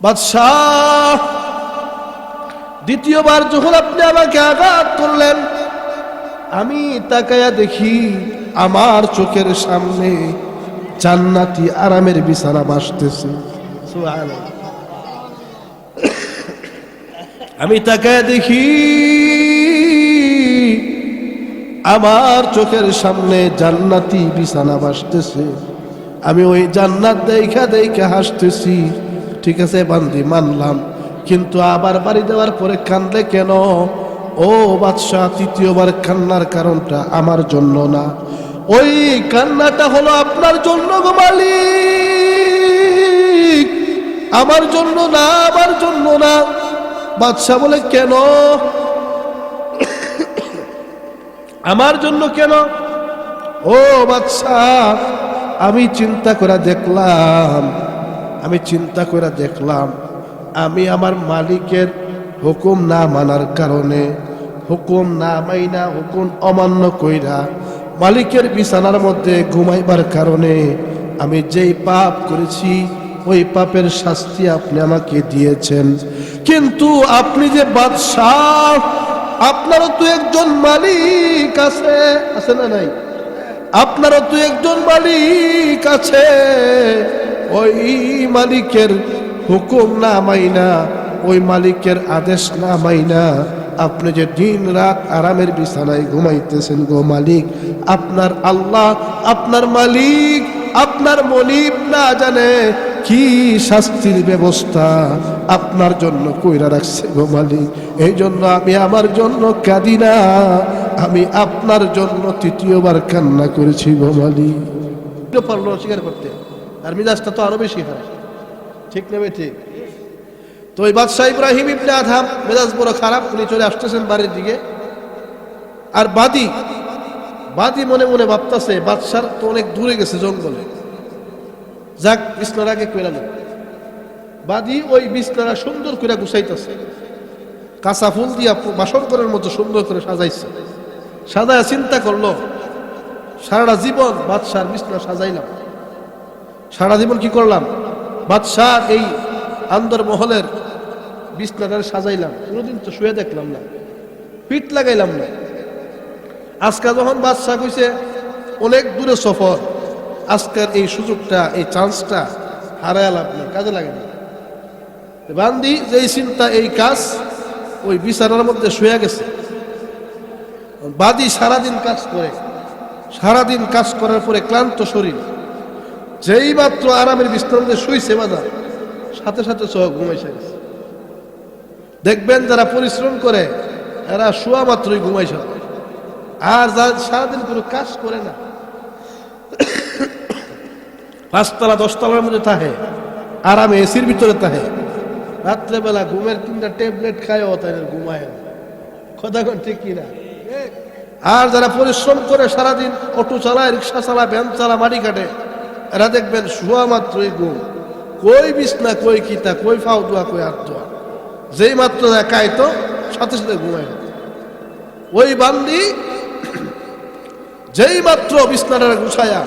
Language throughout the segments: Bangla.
বাদশাহ, দ্বিতীয়বার যখন আপনি আমাকে আঘাত করলেন, আমি তাকায়া দেখি আমার চোখের সামনে জান্নাতি আরামের বিছানা বাসতেছে আমি তাকায়া দেখি আমার চোখের সামনে জান্নাতি বিছানা বাসতেছে আমি ওই জান্নাত দেখা দেখা হাসতেছি। ঠিক আছে, বান্দি, মানলাম। কিন্তু আবার বাড়ি দেওয়ার পরে কান্দলে কেন? ও বাদশাহ, তৃতীয়বার কান্নার কারণটা আমার জন্য না। ওই কান্নাটা হলো আপনার জন্য গো মালিক। আমার জন্য না, আমার জন্য না। বাদশাহ বলে, কেন? আমার জন্য কেন? ও বাদশাহ, আমি চিন্তা করে দেখলাম আমি চিন্তা করে দেখলাম, আমি আমার মালিকের হুকুম না মানার কারণে, হুকুম না মাইনা, হুকুম অমান্য কইরা মালিকের বিছানার মধ্যে ঘুমাইবার কারণে আমি যেই পাপ করেছি, ওই পাপের শাস্তি আপনি আমাকে দিয়েছেন। কিন্তু আপনি যে বাদশাহ, আপনারও তো একজন মালিক আছে আছে না নাই? আপনারও তো একজন মালিক আছে। ওই মালিকের হুকুম না মাইনা, ওই মালিকের আদেশ না মাইনা। আপনি যে দিন রাত আরামের বিছানায় ঘুমাইতেছেন গো মালিক, আপনার আল্লাহ, আপনার মালিক, আপনার মনিব না জানে কি শাস্তির ব্যবস্থা আপনার জন্য কইরা রাখছে গো মালিক। এই জন্য আমি আমার জন্য কাঁদি না, আমি আপনার জন্য তৃতীয়বার কান্না করেছি গো মালিক। পারল স্বীকার করতে। আর মিজাজটা তো আরও বেশি হয়। ঠিক নেবে ঠিক? তো ওই বাদশাহ ইব্রাহিম ইবনে আধাম মেজাজ বড় খারাপ, উনি চলে আসতেছেন বাড়ির দিকে। আর বাদি বাদি মনে মনে ভাবতেছে, বাদশার তো অনেক দূরে গেছে জঙ্গলে। যাক, বিছনার আগে কইলাম বাদি ওই বিছনারা সুন্দর করে গুছাইতেছে। কাঁচা ফুল দিয়া বাসন করার মতো সুন্দর করে সাজাইছে। সাজায় চিন্তা করল, সারাটা জীবন বাদশার বিছনা সাজাইলাম। সারা জীবন কি করলাম? বাদশাহ এই আন্দর মহলের বিছনাটা সাজাইলাম। কোনোদিন তো শুয়ে দেখলাম না। পিঠ লাগাইলাম না। আজকে যখন বাদশাহ কইছে, অনেক দূরে সফর। আজকের এই সুযোগটা, এই চান্সটা হারায় লাভ নেই, কাজে লাগে না। বান্দি যেই চিন্তা, এই কাজ ওই বিছানার মধ্যে শুয়ে গেছে। বাদি সারাদিন কাজ করে। সারাদিন কাজ করার পরে ক্লান্ত শরীর। যেই মাত্র আরামের মধ্যে শুইছে বাজার, সাথে সাথে সহ ঘুমাইছে দেখবেন যারা পরিশ্রম করে, এরা শোয়া মাত্রই ঘুমাইছে। আর যারা সারাদিন কোনো কাজ করে না। পাঁচতলা, দশতলার মধ্যে থাকে। আরামে এসির ভিতরে থাকে। রাত্রেবেলা ঘুমের তিনটা ট্যাবলেট খায়ও তাই ঘুমায়। কথা কন ঠিক কিনা? আর যারা পরিশ্রম করে সারাদিন অটো চালায়, রিক্সা চালায়, ভ্যান চালা মাটি কাটে এরা দেখবেন শোয়া মাত্রই ঘুম কই বিছনা, কই কিতা, কই ফাও দোয়া, কই আর দোয়া। যেই মাত্র দেখায় তো, সাথে সাথে ঘুমায় ওই বান্দি যেই মাত্র বিছনাটা গুছায়া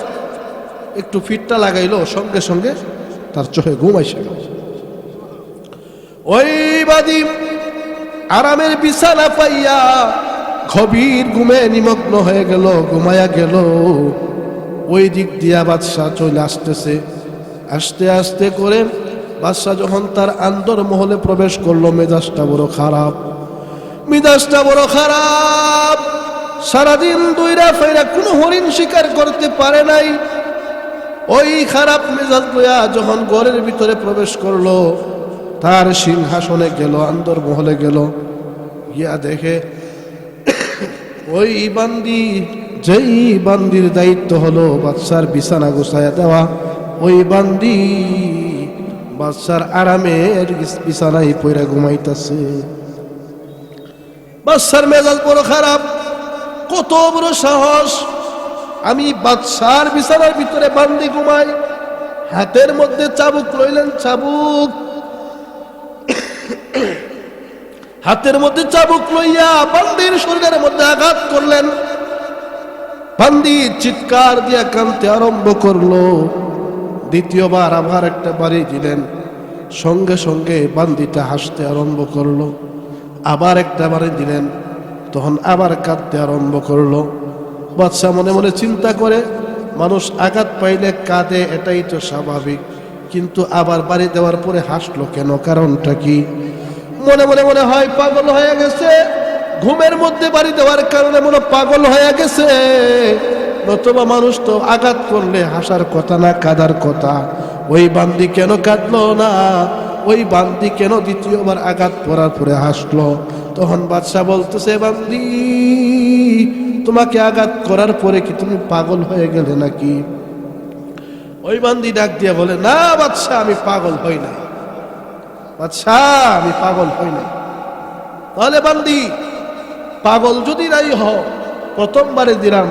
একটু ফিটটা লাগাইলো, সঙ্গে সঙ্গে তার চোখে ঘুম আইসে। ওই বাদি আরামের বিছানা পাইয়া গভীর ঘুমে নিমগ্ন হয়ে গেল, ঘুমায়া গেল। ওই দিক দিয়া বাদশাহ চলে আসতেছে। আস্তে আস্তে করে বাদশাহ যখন তার আন্দর মহলে প্রবেশ করল, মেজাজটা বড় খারাপ। মেজাজটা বড় খারাপ। সারাদিন দুইরা ফেরা, কোনো হরিণ শিকার করতে পারে নাই। ওই খারাপ মেজাজ লইয়া যখন ঘরের ভিতরে প্রবেশ করল, তার সিংহাসনে গেল আন্দর মহলে গেল। গিয়া দেখে ওই বান্দি যেই বান্দির দায়িত্ব হলো বাচ্চার বিছানা গোছায়া দেওয়া, ওই বান্দি বাচ্চার আরামের বিছানায় পয়রা ঘুমাইতেছে। বাচ্চার মেজাজ বড় খারাপ। কত বড় সাহস। আমি বাদশার বিছানার ভিতরে বান্দি ঘুমাই, হাতের মধ্যে চাবুক লইলেন চাবুক। হাতের মধ্যে চাবুক লইয়া বান্দির শরীরের মধ্যে আঘাত করলেন। বান্দি চিৎকার দিয়া কানতে আরম্ভ করল। দ্বিতীয়বার আবার একটা বাড়ি দিলেন। সঙ্গে সঙ্গে বান্দিটা হাসতে আরম্ভ করল। আবার একটা বারে দিলেন। তখন আবার কাঁদতে আরম্ভ করল। বাচ্চা মনে মনে চিন্তা করে, মানুষ আঘাত পাইলে কাঁদে, এটাই তো স্বাভাবিক। কিন্তু আবার বাড়ি দেওয়ার পরে হাসলো কেন? কারণটা কি? মনে মনে মনে হয়, পাগল হয়ে গেছে। ঘুমের মধ্যে বাড়ি দেওয়ার কারণে মনে পাগল হয়ে গেছে। নতুবা মানুষ তো আঘাত করলে হাসার কথা না, কাদার কথা। ওই বান্দি কেন কাঁদলো না? ওই বান্দি কেন দ্বিতীয়বার আঘাত পড়ার পরে হাসলো? তখন বাদশাহ বলতেছে, বান্দি, তোমাকে আঘাত করার পরে কি তুমি পাগল হয়ে গেলে নাকি? ওই বান্দি ডাক দিয়ে বলে, না বাদশাহ, আমি পাগল হই না বাদশাহ, আমি পাগল হই না তাহলে বান্দি পাগল যদি নাই হও, প্রথমবারে দিলাম।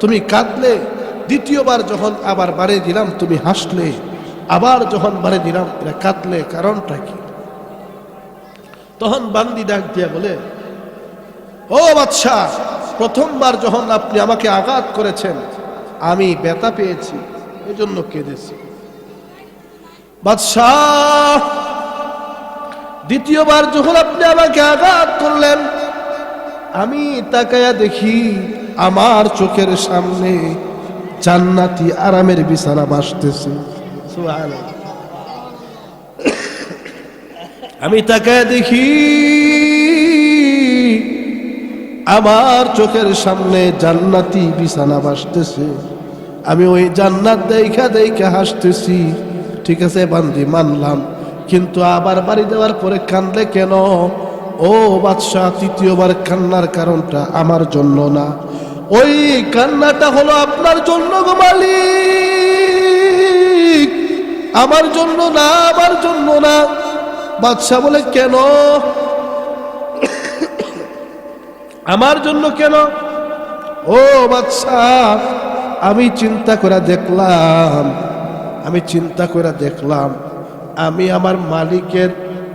তুমি কাঁদলে, দ্বিতীয়বার যখন আবার বারে দিলাম, তুমি হাসলে, আবার যখন বারে দিলাম এটা কাঁদলে, কারণটা কি? তখন বান্দি ডাক দিয়া বলে, ও বাদশাহ প্রথমবার যখন আপনি আমাকে আঘাত করেছেন, আমি ব্যথা পেয়েছি এই জন্য কেঁদেছি। বাদশাহ দ্বিতীয়বার যখন আপনি আমাকে আঘাত করলেন আমি তাকায়া দেখি আমার চোখের সামনে জান্নাতি আরামের বিছানা বাসতেছে আমি তাকায় দেখি আমার চোখের সামনে জান্নাতি বিছানা বাসতেছে আমি ওই জান্নাত দেখা দেখা হাসতেছি। ঠিক আছে, বান্দি, মানলাম। কিন্তু আবার বাড়ি দেওয়ার পরে কান্দলে কেন? ও বাদশাহ, তৃতীয়বার কান্নার কারণটা আমার জন্য না। ওই কান্নাটা হলো আপনার জন্য গো মালিক। আমার জন্য না, আমার জন্য না। বাদশাহ বলে, কেন? আমার জন্য কেন? ও বাদশাহ, আমি চিন্তা করে দেখলাম, আমি চিন্তা করে দেখলাম, আমি আমার মালিকের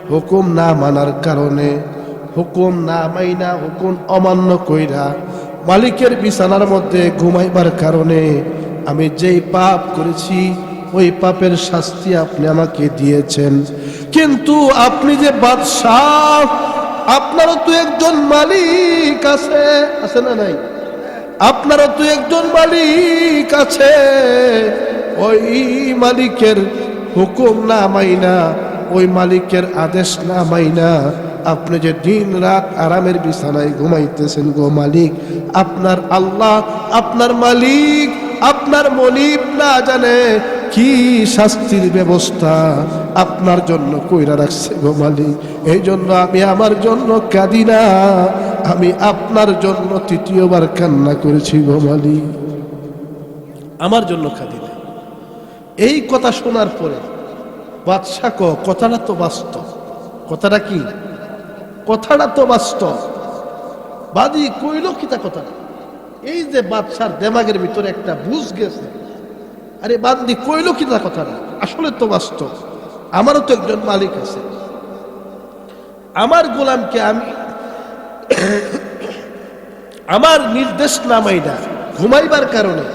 হুকুম না মানার কারণে হুকুম না মাইনা, হুকুম অমান্য কইরা মালিকের বিছানার মধ্যে ঘুমাইবার কারণে আমি যেই পাপ করেছি, ওই পাপের শাস্তি আপনি আমাকে দিয়েছেন। কিন্তু আপনি যে বাদশাহ, আপনারও তো একজন মালিক আছে আছে না নাই? আপনারও তো একজন মালিক আছে। ওই মালিকের হুকুম না মাইনা, ওই মালিকের আদেশ না মাইনা আপনি যে দিন রাত আরামের বিছানায় ঘুমাইতেছেন গো মালিক, আপনার আল্লাহ, আপনার মালিক, আপনার মনিব না জানে কি শাস্তির ব্যবস্থা আপনার জন্য কইরা রাখছে গো মালিক। এই জন্য আমি আমার জন্য কাঁদি না, আমি আপনার জন্য তৃতীয়বার কান্না করেছি গো মালিক। আমার জন্য কাঁদি না। এই কথা শোনার পরে, বাদশাহ কথাটা তো বাস্তব। কথাটা কি? কথাটা তো বাস্তব। বাদি কইল কি তা কথাটা? এই যে বাদশার দেমাগের ভিতরে একটা বুঝ গেছে। আরে বান্দি কইল কি তা কথাটা? আসলে তো বাস্তব। আমারও তো একজন মালিক আছে। আমার গোলামকে আমি আমার নির্দেশ নামাই না ঘুমাইবার কারণে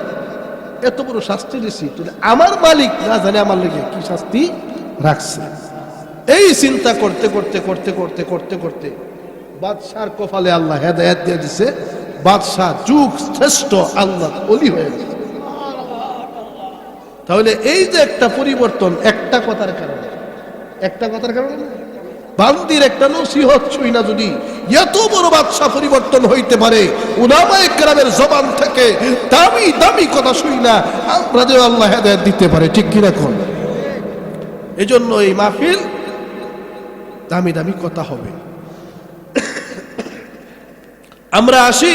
এত বড় শাস্তি দিছি। আমার মালিক না জানে আমার লেগে কি শাস্তি রাখছে? এই চিন্তা করতে করতে করতে করতে করতে করতে বাদশার কপালে আল্লাহ হেদায়াত দিয়ে দিছে বাদশাহ যুগ শ্রেষ্ঠ, আল্লাহ অলি হয়ে গেছে তাহলে এই যে একটা পরিবর্তন, একটা কথার কারণে, একটা কথার কারণে? বান্দির একটা নসিহত ছুই না যদি, এত বড় বাদশা পরিবর্তন হইতে পারে, উলামায়ে কেরামের জবান থেকে দামি দামি কথা শুই না আমরা যে আল্লাহ হেদায়ত দিতে পারে, ঠিক কিনা কোন এজন্য এই মাহফিল দামি দামি কথা হবে। আমরা আসি।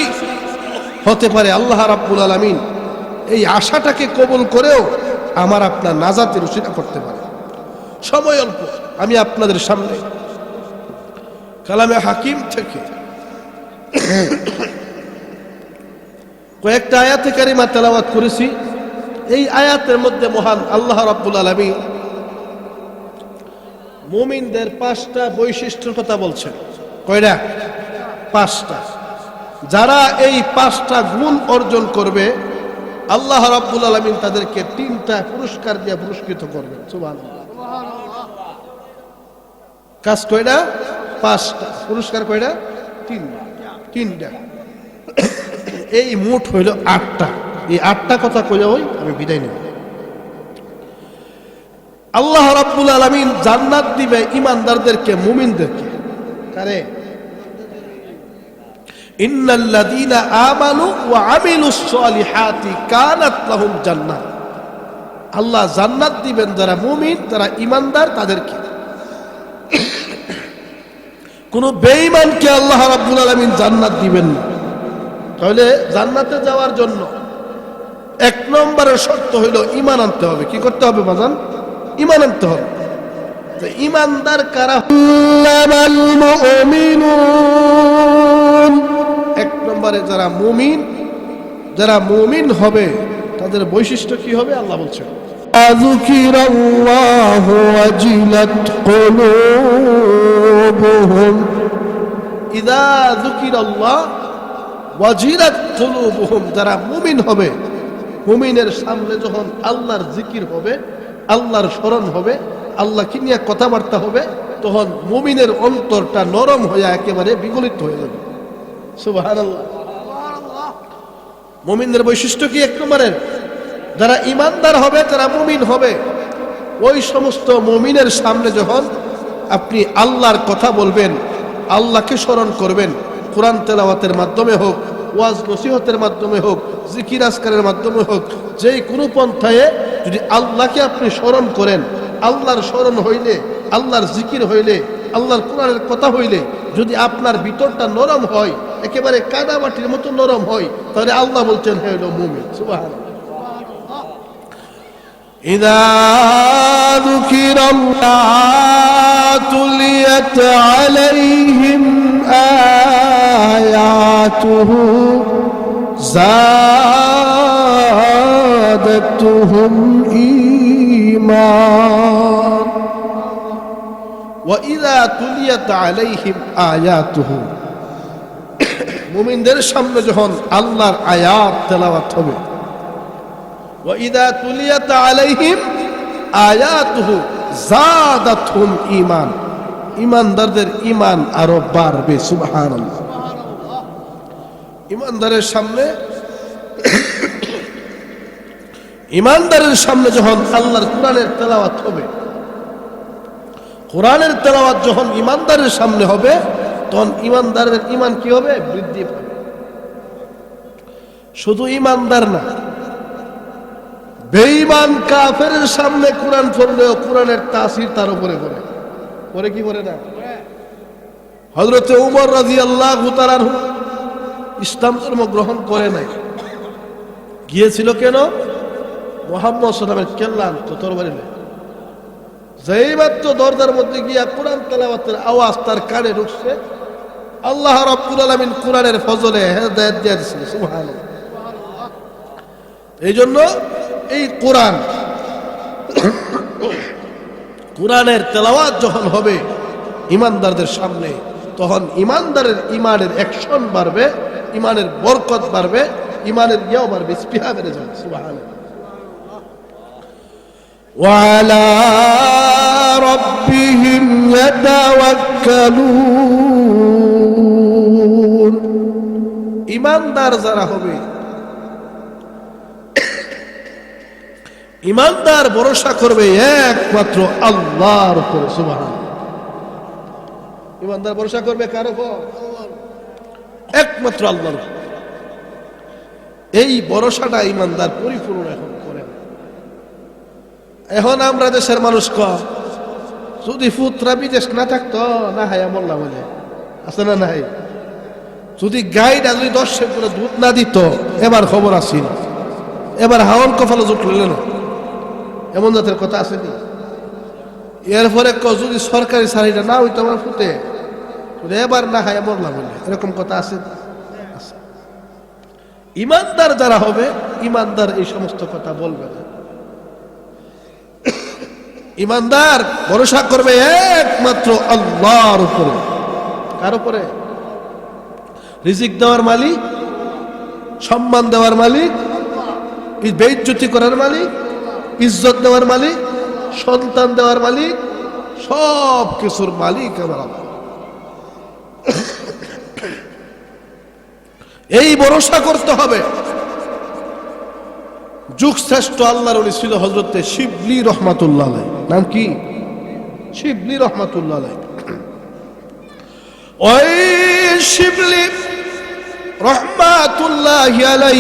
হতে পারে আল্লাহ রাব্বুল আলামিন এই আশাটাকে কবুল করেও আমার আপনার নাজাতের উচিত করতে পারে। সময় অল্প আমি আপনাদের সামনে কালামে হাকিম থেকে কয়েকটা আয়াতে কারিমা তেলাওয়াত করেছি। এই আয়াতের মধ্যে মহান আল্লাহ রাব্বুল আলামিন মুমিনদের পাঁচটা বৈশিষ্ট্যের কথা বলছেন কয়টা পাঁচটা। যারা এই পাঁচটা গুণ অর্জন করবে, আল্লাহ রাব্বুল আলামিন তাদেরকে তিনটা পুরস্কার দিয়ে পুরস্কৃত করবেন সুবহানাল্লাহ। কাজ কয়টা পাঁচটা। পুরস্কার কয়টা তিনটা। তিনটা। এই মোট হইল আটটা। এই আটটা কথা কইয়া হই আমি বিদায় নেব। আল্লাহ রাব্বুল আলামিন জান্নাত দিবে ইমানদারদেরকে মুমিনদেরকে। কারে? ইন্নাল্লাযীনা ওয়া আমিলুস কানাত লাহুম জান্নাত। আল্লাহ জান্নাত দিবেন যারা মুমিন ইমানদার তাদেরকে। কোন বেঈমানকে আল্লাহ রাব্বুল আলামিন জান্নাত দিবেন না। তাহলে জান্নাতে যাওয়ার জন্য এক নম্বরের শর্ত হইল ইমান আনতে হবে। কি করতে হবে বাজান? ইমান আনতে হবে তো ইমানদার কারা ইন্নামাল মুমিনুন এক নম্বরে যারা মুমিন যারা মুমিন হবে তাদের বৈশিষ্ট্য কি হবে আল্লাহ বলছেন ذكر الله وجلت قلوبهم ইদা যুকির আল্লাহ ওয়াজিরাত কুলুবুহুম যারা মুমিন হবে মুমিনের সামনে যখন আল্লাহর জিকির হবে আল্লাহর স্মরণ হবে আল্লাহ কি নিয়ে কথাবার্তা হবে, তখন মুমিনের অন্তরটা নরম হয়ে একেবারে বিগলিত হয়ে যাবে। মুমিনদের বৈশিষ্ট্য কি এক নম্বরের? যারা ইমানদার হবে তারা মুমিন হবে, ওই সমস্ত মুমিনের সামনে যখন আপনি আল্লাহর কথা বলবেন, আল্লাহকে স্মরণ করবেন, কোরআন তেলাওয়াতের মাধ্যমে হোক ওয়াজ নসিহতের মাধ্যমে হোক জিকির আসকারের মাধ্যমে হোক যেই কোনো পন্থায় যদি আল্লাহকে আপনি স্মরণ করেন আল্লাহর স্মরণ হইলে আল্লাহর জিকির হইলে আল্লাহর কোরআনের কথা হইলে যদি আপনার ভিতরটা নরম হয় একেবারে কাদা মাটির মতো নরম হয় তাহলে আল্লাহ বলছেন হে হলো মুমিন সুবহানাল্লাহ إذا ذكر الله تليت عليهم آياته زادتهم إيمان وإذا تليت عليهم آياته মুমিনদের সামনে যখন আল্লাহর আয়াত তেলাওয়াত হবে وإذا تليت عليهم آياته زادتهم ঈমান ইমানদারদের ঈমান আরও বাড়বে, সুবহানাল্লাহ। ইমানদারের সামনে ইমানদারের সামনে যখন আল্লাহর কোরআনের তেলাওয়াত হবে, কোরআনের তেলাওয়াত যখন ইমানদারের সামনে হবে, তখন ইমানদারের ইমান কি হবে? বৃদ্ধি পাবে। শুধু ইমানদার না, বেঈমান কাফের সামনে কোরআন পড়লেও কোরআনের তাসির তার উপরে পড়ে। পরে কি পড়ে না? হজরত উমর রাজি আল্লাহ ইসলাম ধর্ম গ্রহণ করে নাই। গিয়েছিল কেন? মোহাম্মদ সাল্লামের কেল্লা আনতো তরবারি যেই মাত্র দরজার মধ্যে গিয়া কোরআন তেলাওয়াতের আওয়াজ তার কানে ঢুকছে, আল্লাহ রাব্বুল আলামিন কোরআনের ফজলে হেদায়েত দিয়ে দিয়েছেন, সুবহানাল্লাহ। এই জন্য এই কোরআন কোরআনের তেলাওয়াত যখন হবে ইমানদারদের সামনে তখন ইমানদারের ইমানের অ্যাকশন বাড়বে ইমানের বরকত বাড়বে ইমানের ইয়েও বাড়বে স্পৃহা বেড়ে যাবে সুবহানাল্লাহ وعلى ربهم يتوكلون ইমানদার যারা হবে ইমানদার ভরসা করবে একমাত্র আল্লাহর উপরে সুবাহ ইমানদার ভরসা করবে কার একমাত্র আল্লাহর এই ভরসাটা ইমানদার পরিপূর্ণ এখন করে। এখন আমরা দেশের মানুষ ক যদি পুত্রা বিদেশ না থাকতো, না হাই আমল্লা বলে। আছে না নাই? যদি গাইডা যদি দশ করে দুধ না দিত, এবার খবর আসিল এবার হাওয়ান কপালে জুট না। এমন জাতের কথা আছে নি এরপরে যদি সরকারি শাড়িটা না হইতো আমার ফুটে এবার না খায় মরলাম এরকম কথা আছে। ইমানদার যারা হবে, ইমানদার এই সমস্ত কথা বলবে না। ইমানদার ভরসা করবে একমাত্র আল্লাহর উপরে। কার উপরে? রিজিক দেওয়ার মালিক, সম্মান দেওয়ার মালিক বেইজ্জতি করার মালিক ইজ্জত দেওয়ার মালিক, সন্তান দেওয়ার মালিক, সব কিছুর মালিক আমার এই ভরসা করতে হবে। যুগ শ্রেষ্ঠ আল্লাহর উনি ছিল হজরতে শিবলি রহমাতুল্লাহ। নাম কি? শিবলি রহমাতুল্লাহ। ওই শিবলি রহমাতুল্লাহ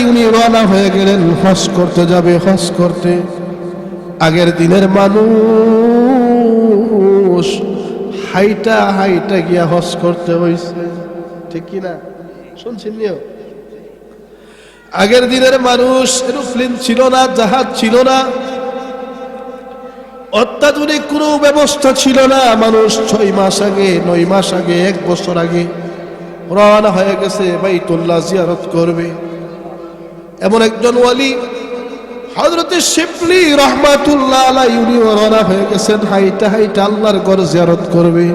উনি রওনা হয়ে গেলেন। হজ করতে যাবে, হজ করতে। আগের দিনের মানুষ হাইটা হাইটা গিয়া হজ করতে হইছে। ঠিক কি না? শুনছেন নিও? আগের দিনের মানুষ এরোপ্লেন ছিল না, জাহাজ ছিল না। অত্যাধুনিক কোনো ব্যবস্থা ছিল না। মানুষ ছয় মাস আগে, নয় মাস আগে, এক বছর আগে রওনা হয়ে গেছে, বাইতুল্লাহ জিয়ারত করবে। এমন একজন ওয়ালি হজরতে শিবলি রহমাতুল্লাহ উনি হয়ে গেছেন। হাইটা হাইটা আল্লাহর ঘর জিয়ারত করবে।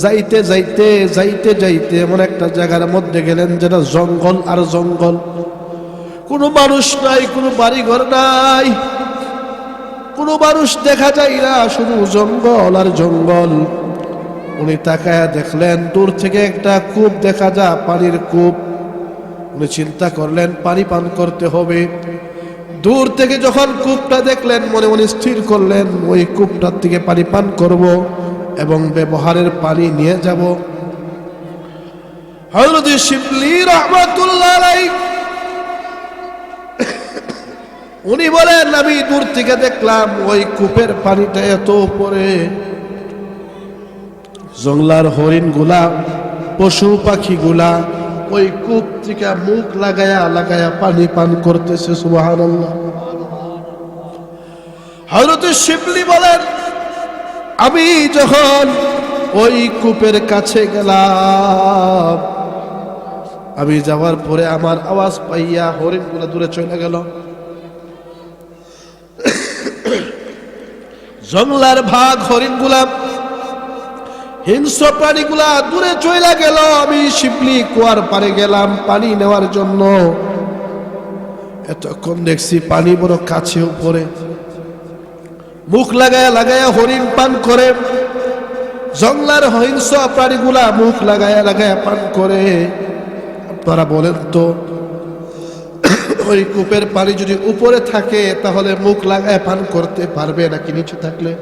যাইতে যাইতে যাইতে যাইতে এমন একটা জায়গার মধ্যে গেলেন যেটা জঙ্গল আর জঙ্গল। কোনো মানুষ নাই, কোনো বাড়ি ঘর নাই। কোনো মানুষ দেখা যায় না, শুধু জঙ্গল আর জঙ্গল। উনি তাকায়া দেখলেন, দূর থেকে একটা কূপ দেখা যায়, পানির কূপ। উনি চিন্তা করলেন, পানি পান করতে হবে। দূর থেকে যখন কূপটা দেখলেন, মনে মনে স্থির করলেন, ওই কূপটার থেকে পানি পান করব এবং ব্যবহারের পানি নিয়ে যাব। হযরত শিবলি রহমাতুল্লাহ উনি বলেন, আমি দূর থেকে দেখলাম ওই কূপের পানিটা এত উপরে। জংলার হরিণগুলা পশু পাখি গুলা ওই কূপ থেকে মুখ লাগায়া লাগায়া পানি পান করতেছে সুবাহান হজরত শিবলি বলেন, আমি যখন ওই কূপের কাছে গেলাম, আমি যাওয়ার পরে আমার আওয়াজ পাইয়া হরিণগুলা দূরে চলে গেল। জংলার ভাগ হরিণ গুলাম হিংস্র প্রাণীগুলা দূরে চলে গেল, আমি শিবলি কুয়ার পারে গেলাম পানি নেওয়ার জন্য। এতক্ষণ দেখছি পানি বড় কাছে উপরে। মুখ লাগায়া লাগায়া হরিণ পান করে। জংলার হিংস্র প্রাণীগুলা মুখ লাগায়া লাগায়া পান করে। আপনারা বলেন তো, ওই কূপের পানি যদি উপরে থাকে, তাহলে মুখ লাগায় পান করতে পারবে নাকি নিচে থাকলে?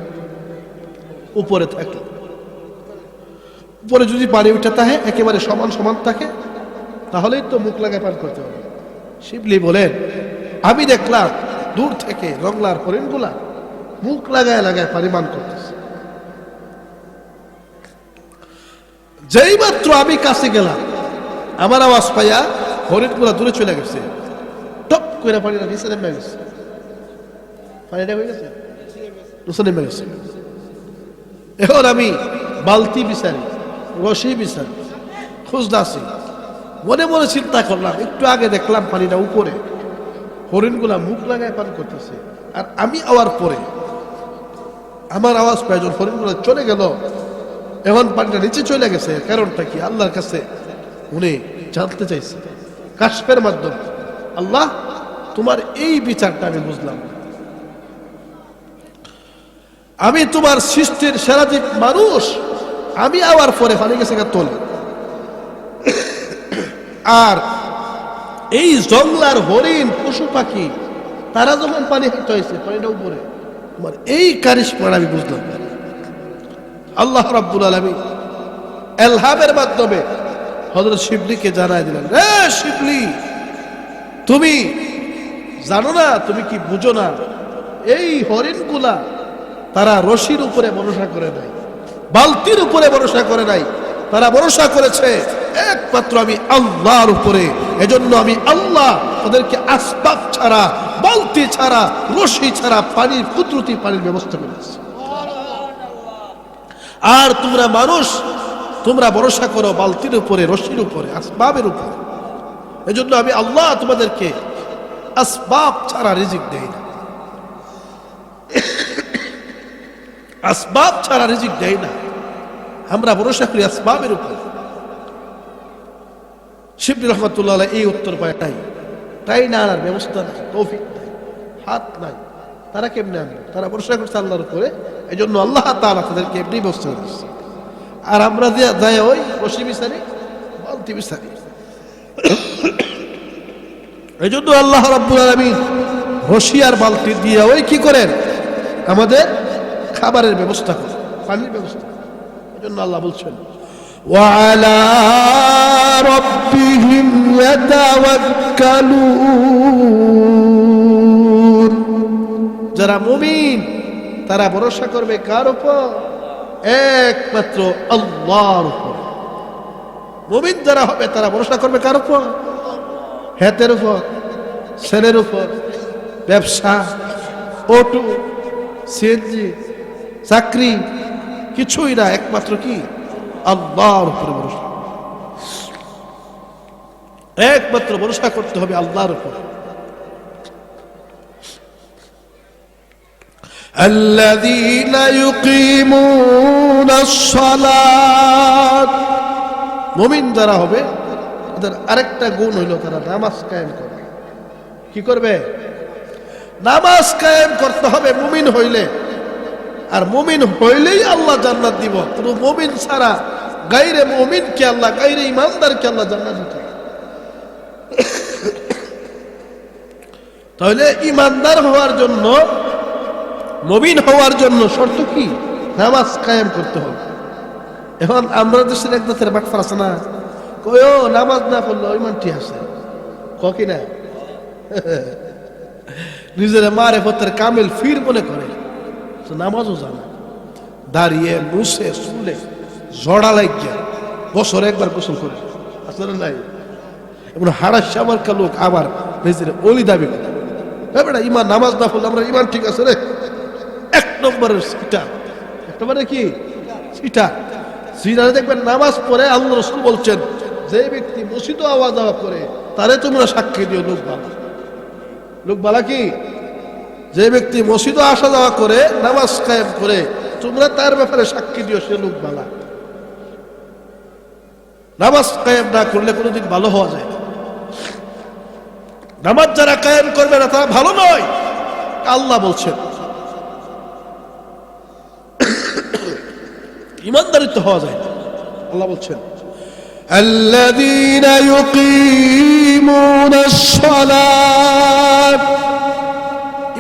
উপরে থাকলে। উপরে যদি পানি উঠে থাকে, একেবারে সমান সমান থাকে, তাহলেই তো মুখ লাগায় পান করতে হবে। শিবলি বলেন, আমি দেখলাম দূর থেকে রংলার হরিণগুলা মুখ লাগায় লাগায় পান করতেছে। যেই মাত্র আমি কাছে গেলাম, আমার আওয়াজ পাইয়া হরিণগুলা দূরে চলে গেছে। টপ করে পানিটা নিচে নেমে গেছে। পানিটা হয়ে গেছে? নেমে গেছে। এখন আমি বালতি বিচারি। রশি বিচারি খুঁজদাসি মনে মনে চিন্তা করলাম, একটু আগে দেখলাম পানিটা উপরে। হরিণগুলা মুখ লাগায় পান করতেছে। আর আমি আওয়ার পরে, আমার আওয়াজ প্রয়োজন হরিণগুলা চলে গেল, এখন পানিটা নিচে চলে গেছে। কারণটা কি? আল্লাহর কাছে উনি জানতে চাইছে। কাশ্মের মাধ্যমে, আল্লাহ, তোমার এই বিচারটা আমি বুঝলাম। আমি তোমার সৃষ্টির সেরা যে মানুষ আমি আবার পরে পানি গেছে তোল। আর এই জংলার হরিণ, পশু পাখি, তারা যখন পানি হাঁটতে হয়েছে, পানিটা উপরে। তোমার এই কারিশ আমি বুঝলাম আল্লাহ রাব্বুল আলমী এলহামের মাধ্যমে হজরত শিবলিকে জানাই দিলেন রে শিবলি, তুমি জানো না, তুমি কি বুঝো না? এই হরিণগুলা তারা রশির উপরে ভরসা করে নাই বালতির উপরে ভরসা করে নাই। তারা ভরসা করেছে, একমাত্র আমি আল্লাহর উপরে। এজন্য আমি আল্লাহ তাদেরকে আসবাব ছাড়া, বালতি ছাড়া, রশি ছাড়া, পানির কুদরতি পানির ব্যবস্থা করেছি আর তোমরা মানুষ, তোমরা ভরসা করো বালতির উপরে, রশির উপরে, আসবাবের উপরে। এজন্য আমি আল্লাহ তোমাদেরকে আসবাব ছাড়া রিজিক দেই না। আসবাব ছাড়া রিজিক দেয় না। আমরা ভরসা করি আসবাবের উপর। শিবলি রহমতুল্লাহ এই উত্তর পায় তাই তাই না আনার ব্যবস্থা নাই, তৌফিক নাই, হাত নাই, তারা কেমনে আনবে? তারা ভরসা করছে আল্লাহর উপরে এই জন্য আল্লাহ তাআলা তাদেরকে এমনি বসতে দিচ্ছে আর আমরা যে যাই ওই বসি বিচারি, বালতি বিচারি। এই জন্য আল্লাহ রাব্বুল আলামিন রশি আর বালতি দিয়ে ওই কি করেন? আমাদের খাবারের ব্যবস্থা করেন পানির ব্যবস্থা এই জন্য আল্লাহ বলছেন وعلى ربهم يتوكلون যারা মুমিন তারা ভরসা করবে কার উপর একমাত্র আল্লাহর উপর মুমিন যারা হবে তারা ভরসা করবে কার উপর হেতের উপর ছেলের উপর ব্যবসা অটো সিএনজি চাকরি কিছুই না একমাত্র কি আল্লাহর উপরে ভরসা একমাত্র ভরসা করতে হবে আল্লাহর উপর الذين يقيمون الصلاة মুমিন যারা হবে তাদের আরেকটা গুণ হইল তারা নামাজ কায়েম করবে কি করবে নামাজ কায়েম করতে হবে মুমিন হইলে আর মুমিন হইলেই আল্লাহ জান্নাত দিব। কোনো মুমিন ছাড়া গাইরে মুমিনকে আল্লাহ, গাইরে ইমানদারকে আল্লাহ জান্নাত দিতে তাহলে ইমানদার হওয়ার জন্য, মুমিন হওয়ার জন্য শর্ত কি? নামাজ কায়েম করতে হবে। এখন আমরা দেশের এক দেশের বাটফার আছে না? কয়ও নামাজ না পড়লে ওই মানটি আছে কি না? নিজের মারে পত্রের কামিল ফির মনে করে। নামাজও জানে। দাঁড়িয়ে, মুছে, শুলে জড়া লাগিয়া বছর একবার গোসল করে। আসলে নাই। এমন হাড়াস আমার লোক আবার নিজের অলি দাবি করে। ইমান নামাজ না পড়লে আমরা ইমান ঠিক আছে রে? এক নম্বরের সিটার এক নম্বরে কি? সিটার সিটারে দেখবেন নামাজ পড়ে আল্লাহ রসুল বলছেন, যে ব্যক্তি মসজিদ আওয়াজ আওয়া করে, তারে তোমরা সাক্ষী দিও, লোক ভালো। লোক বালা কি? যে ব্যক্তি মসজিদে আসা যাওয়া করে নামাজ কায়েম করে তোমরা তার ব্যাপারে সাক্ষী দিও সে লোক ভালা নামাজ কায়েম না করলে কোনোদিন ভালো হওয়া যায় না। নামাজ যারা কায়েম করবে না তারা ভালো নয় আল্লাহ বলছেন ইমানদারিত্ব হওয়া যায় না আল্লাহ বলছেন الذين يقيمون الصلاة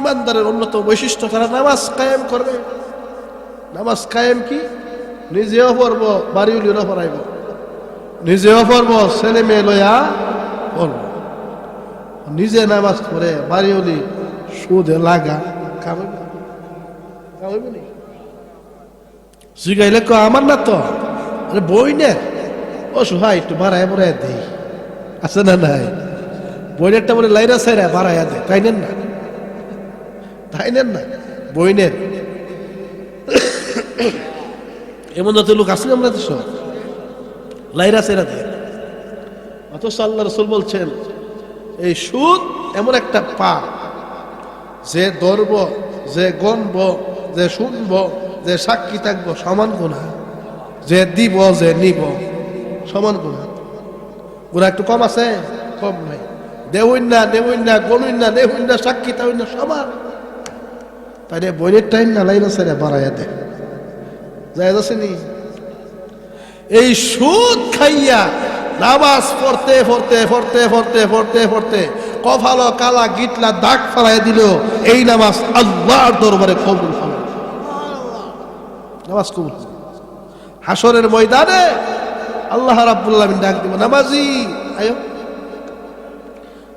ইমানদারের অন্যতম বৈশিষ্ট্য, তারা নামাজ কায়েম করবে। নামাজ কায়েম কি? নিজেও পড়ব বাড়িউলিও পড়াইব। নিজেও পড়ব, ছেলে মেয়ে লইয়া পড়ব। নিজে নামাজ পড়ে বাড়িউলি সুদে লাগা নি? শিখাইলে ক আমার না তো? আরে বই নে ও সুহাই একটু বাড়ায় বাড়ায় দেই। আছে না নাই? বইনেরটা বলে লাইরা সাইরা বাড়াইয়া দে তাই না? তাই নেন না বইনের এমন যত লোক আছে আমরা দেশ লাইরা সেরা দেয়। অথচ আল্লাহ রসুল বলছেন, এই সুদ এমন একটা পা যে ধরব, যে গণব, যে শুনব, যে সাক্ষী থাকব, সমান গুণা যে দিব, যে নিব, সমান গুণা গুণা একটু কম আছে? কম নাই। দেউন না নেউন না গণুন না নেউন না, সাক্ষী তাউন না, সমান। তাহলে বইয়ের টাইম না লাইন আছে বাড়াইয়া দেয় যায় আছে নি? এই সুদ খাইয়া নামাজ পড়তে পড়তে পড়তে পড়তে পড়তে পড়তে কফালো কালা গিটলা দাগ ফালাই দিল। এই নামাজ আল্লাহর দরবারে কবুল হবে। নামাজ কবুল হাসরের ময়দানে আল্লাহ রাব্বুল্লাহ ডাক দিব, নামাজি, আয়ো।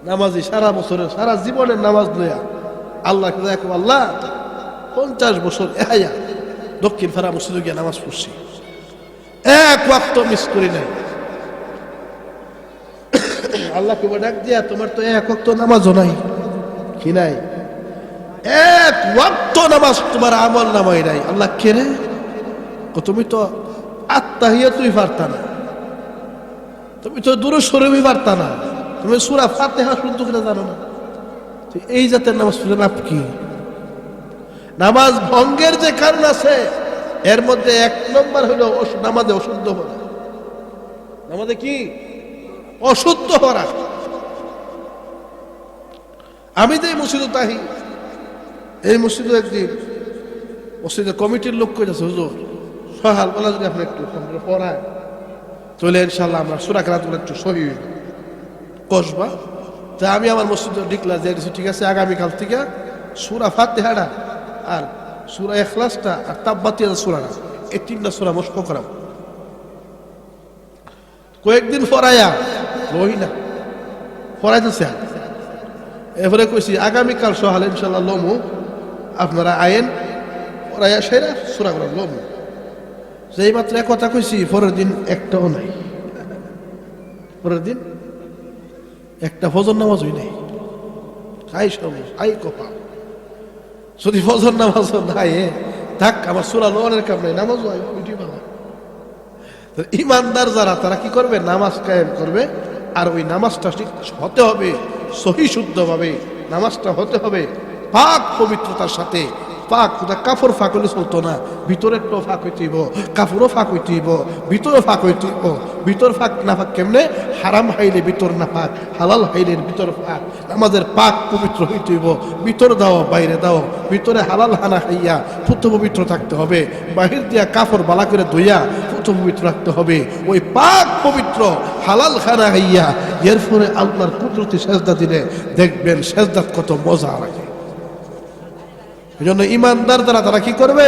নামাজি সারা বছরের, সারা জীবনের নামাজ লইয়া আল্লাহকে আল্লাহ। পঞ্চাশ বছর এহাইয়া দক্ষিণ ফারা মসজিদে গিয়ে নামাজ পড়ছি। এক ওয়াক্ত মিস করি নাই। আল্লাহকে ডাক দিয়া, তোমার তো এক ওয়াক্ত নামাজও নাই। কি নাই? এক ওয়াক্ত নামাজ তোমার আমল নামাই নাই। আল্লাহ কে রে? তুমি তো আত্মাহিয়া তুই পারতা না। তুমি তো দূরে সরবি পারতা না। তুমি সুরা ফাতেহা শুদ্ধ করে জানো না। এই জাতের নামাজ পড়লে লাভ কি? নামাজ ভঙ্গের যে কারণ আছে এর মধ্যে এক নম্বর হলো নামাজে অশুদ্ধ হওয়া। নামাজে কি? অশুদ্ধ হওয়া। আমি যে মুসিদ তাহি এই মসজিদে একদিন মসজিদের কমিটির লোক কইতেছে হুজুর সহাল বলা যদি আপনি একটু পড়ায় চলে ইনশাল্লাহ আমরা সুরা খেলাধুলা একটু সহি। কসবা তা আমি আমার মসজিদে ডিকলা যে ঠিক আছে আগামীকাল থেকে সুরা ফাতেহাটা আর সুরা এখলাসটা আর তাব্বাতিয়া সুরাটা এই তিনটা সুরা মস্ক করাম কয়েকদিন পড়াইয়া লই না। আর। এরপরে কইছি, আগামীকাল সকালে ইনশাল্লাহ লমু। আপনারা আইন পড়াইয়া সেরা সুরা করা লমু। যেই মাত্র এক কথা কইছি, পরের দিন একটাও নাই। পরের দিন একটা ফজর নামাজ হই নাই। খাই সব আই কপা যদি ফজর নামাজ নাই থাক আমার সুরা লোনের কাম নাই নামাজ ওইটি ভালো। ইমানদার যারা, তারা কি করবে? নামাজ কায়েম করবে, আর ওই নামাজটা ঠিক হতে হবে, সহি শুদ্ধভাবে নামাজটা হতে হবে। পাক পবিত্রতার সাথে, পাক ওটা কাপড় ফাঁক হলে চলতো না ভিতরের তো ফাঁক হইতে হইব কাপড়ও ফাঁক হইতে হইব ভিতরে ফাঁক হইতে হইব ভিতর ফাঁক, না ফাঁক কেমনে? হারাম হাইলে ভিতর না ফাঁক, হালাল হাইলে ভিতর ফাঁক। নামাজের পাক পবিত্র হইতে হইব, ভিতর দাও, বাইরে দাও, ভিতরে হালাল হানা খাইয়া পুত্র পবিত্র থাকতে হবে, বাহির দিয়া কাপড় বালা করে ধুইয়া পুত্র পবিত্র রাখতে হবে। ওই পাক পবিত্র, হালাল খানা খাইয়া এর ফলে আল্লাহর কুদরতি সেজদা দিলে দেখবেন সেজদাত কত মজা লাগে। এই জন্য ইমানদার দ্বারা তারা কি করবে?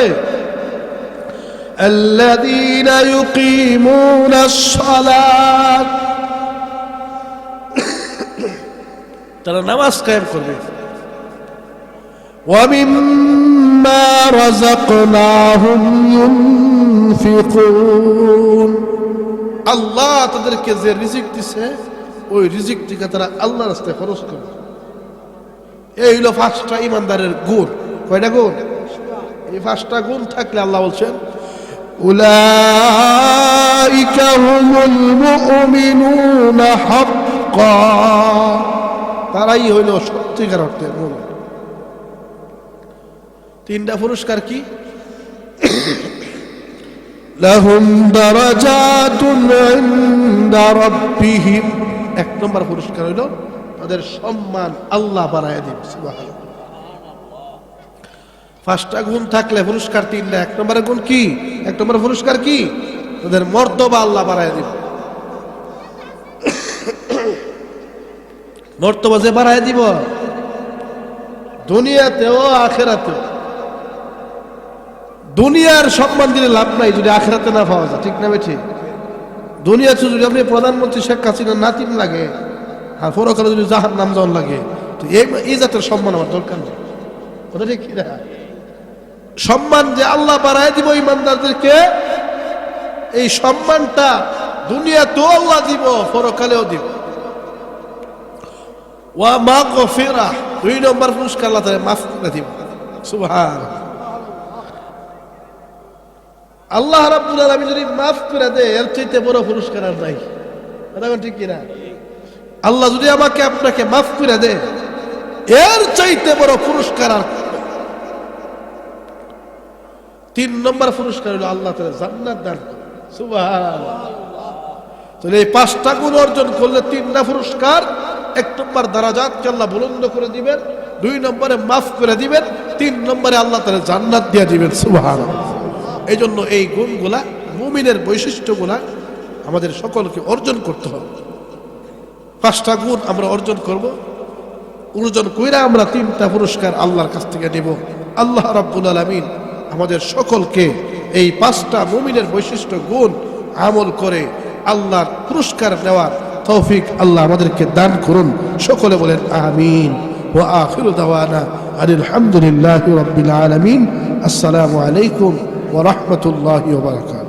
الذين يقيمون الصلاة তারা নামাজ কায়েম করবে ومما رزقناهم ينفقون আল্লাহ তাদেরকে যে রিজিক দিছে ওই রিজিক থেকে তারা আল্লাহ রাস্তায় খরচ করবে এই হলো পাঁচটা ইমানদারের গুণ কয়টা গুণ এই পাঁচটা গুণ থাকলে আল্লাহ বলছেন أولئك هم المؤمنون حقا তারাই হইল সত্যিকার অর্থে মুমিন তিনটা পুরস্কার কি لهم درجات عند ربهم এক নম্বর পুরস্কার হইল তাদের সম্মান আল্লাহ বাড়ায় দিবে সুবহানাল্লাহ। পাঁচটা গুণ থাকলে পুরস্কার তিনটা এক নম্বরের গুণ কি? এক নম্বর পুরস্কার কি? তাদের মর্তবা আল্লাহ বাড়ায় দিব। মর্তবা যে বাড়ায় দিব, দুনিয়াতেও আখেরাতেও। দুনিয়ার সম্মান দিলে লাভ নাই যদি আখেরাতে না পাওয়া যায়, ঠিক না বেঠি? দুনিয়াতে যদি আপনি প্রধানমন্ত্রী শেখ হাসিনার নাতিন লাগে, আর পরকালে যদি জাহার নাম যাওয়ার লাগে, তো এই জাতের সম্মান আমার দরকার নেই। কথা ঠিক না? সম্মান যে আল্লাহ বাড়ায় দিব ইমানদারদেরকে, এই সম্মানটা দুনিয়াতেও আল্লাহ দিব, পরকালেও দিব। ওয়া মা গফিরা, দুই নম্বর পুরস্কার আল্লাহ তাআলা মাফ করে দিব। সুবহান আল্লাহ রাব্বুল আলামিন যদি মাফ করে দেয়, এর চাইতে বড় পুরস্কার আর নাই। কথা ঠিক কিনা? আল্লাহ যদি আমাকে আপনাকে মাফ করে দেয়, এর চাইতে বড় পুরস্কার আর তিন নম্বর পুরস্কার হলো আল্লাহ তাআলা জান্নাত দান তাহলে এই পাঁচটা গুণ অর্জন করলে তিনটা পুরস্কার, এক নম্বর দ্বারা দারাজাতকে আল্লাহ বুলন্দ করে দিবেন, দুই নম্বরে মাফ করে দিবেন, তিন নম্বরে আল্লাহ তাহলে জান্নাত দিয়ে দিবেন সুবহান এই জন্য এই গুণগুলা, মুমিনের বৈশিষ্ট্যগুলা আমাদের সকলকে অর্জন করতে হবে। পাঁচটা গুণ আমরা অর্জন করব। অর্জন কইরা আমরা তিনটা পুরস্কার আল্লাহর কাছ থেকে নেব। আল্লাহ রাব্বুল আলামিন আমাদের সকলকে এই পাঁচটা মুমিনের বৈশিষ্ট্য গুণ আমল করে আল্লাহর পুরস্কার নেওয়ার তৌফিক আল্লাহ আমাদেরকে দান করুন। সকলে বলেন আমিন। ও আখির দাওয়ানা আলহামদুলিল্লাহ আলামিন। আসসালামু আলাইকুম ও রহমতুল্লাহ ওয়া বারাকাতুহু।